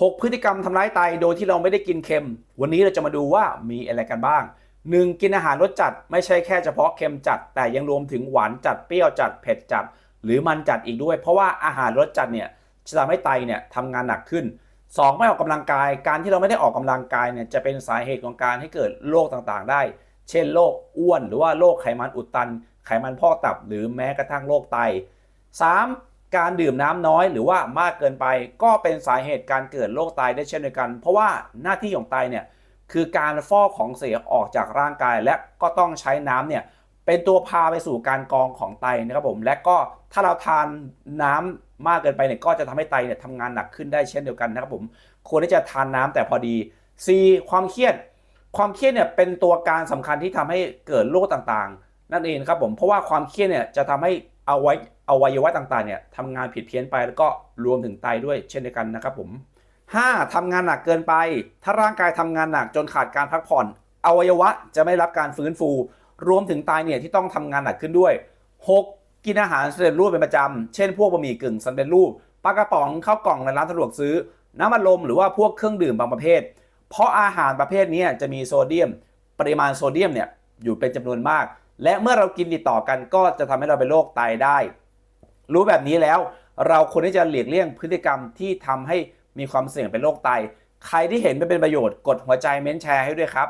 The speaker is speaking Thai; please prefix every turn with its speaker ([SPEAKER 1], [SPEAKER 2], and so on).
[SPEAKER 1] 6 พฤติกรรมทำร้ายไตโดยที่เราไม่ได้กินเค็ม วันนี้เราจะมาดูว่ามีอะไรกันบ้าง 1. กินอาหารรสจัดไม่ใช่แค่เฉพาะเค็มจัด แต่ยังรวมถึงหวานจัดเปรี้ยวจัดเผ็ดจัด หรือมันจัดอีกด้วย เพราะว่าอาหารรสจัดเนี่ยจะทำให้ไตเนี่ยทำงานหนักขึ้น 2. ไม่ออกกำลังกาย การที่เราไม่ได้ออกกำลังกายเนี่ยจะเป็นสาเหตุของการให้เกิดโรคต่างๆ ได้ เช่นโรคอ้วน หรือว่าโรคไขมันอุดตัน ไขมันพอกตับ หรือแม้กระทั่งโรคไต 3. การดื่มน้ำน้อยหรือว่ามากเกินไปก็เป็นสาเหตุการเกิดโรคไตได้เช่นเดียวกัน เพราะว่าหน้าที่ของไตเนี่ยคือการฟอกของเสียออกจากร่างกายและก็ต้องใช้น้ำเนี่ยเป็นตัวพาไปสู่การกรองของไตนะครับผมและก็ถ้าเราทานน้ำมากเกินไปเนี่ยก็จะทำให้ไตเนี่ยทำงานหนักขึ้นได้เช่นเดียวกันนะครับผมควรที่จะทานน้ำแต่พอดี C ความเครียด ความเครียดเนี่ยเป็นตัวการสำคัญที่ทำให้เกิดโรคต่างๆ นั่นเองครับผมเพราะว่าความเครียดเนี่ยจะทำให้เอาไว้ อวัยวะต่างๆเนี่ยทำงานผิดเพี้ยนไปแล้วก็รวมถึงไตด้วยเช่นเดียวกันนะครับผม 5. ทำงานหนักเกินไป ถ้าร่างกายทำงานหนักจนขาดการพักผ่อน อวัยวะจะไม่รับการฟื้นฟู รวมถึงไตเนี่ยที่ต้องทำงานหนักขึ้นด้วย 6. กินอาหารสำเร็จรูปเป็นประจำเช่นพวกบะหมี่กึ่งสำเร็จรูปปลากระป๋องข้าวกล่องในร้านสะดวกซื้อ น้ำอัดลมหรือว่าพวกเครื่องดื่มบางประเภท เพราะอาหารประเภทนี้จะมีโซเดียม ปริมาณโซเดียมเนี่ยอยู่เป็นจำนวนมาก และเมื่อเรากินติดต่อกันก็จะทำให้เราเป็นโรคไตได้ รู้แบบนี้แล้ว เราควรที่จะหลีกเลี่ยงพฤติกรรมที่ทำให้มีความเสี่ยงเป็นโรคไต ใครที่เห็นไม่เป็นประโยชน์กดหัวใจเม้นแชร์ให้ด้วยครับ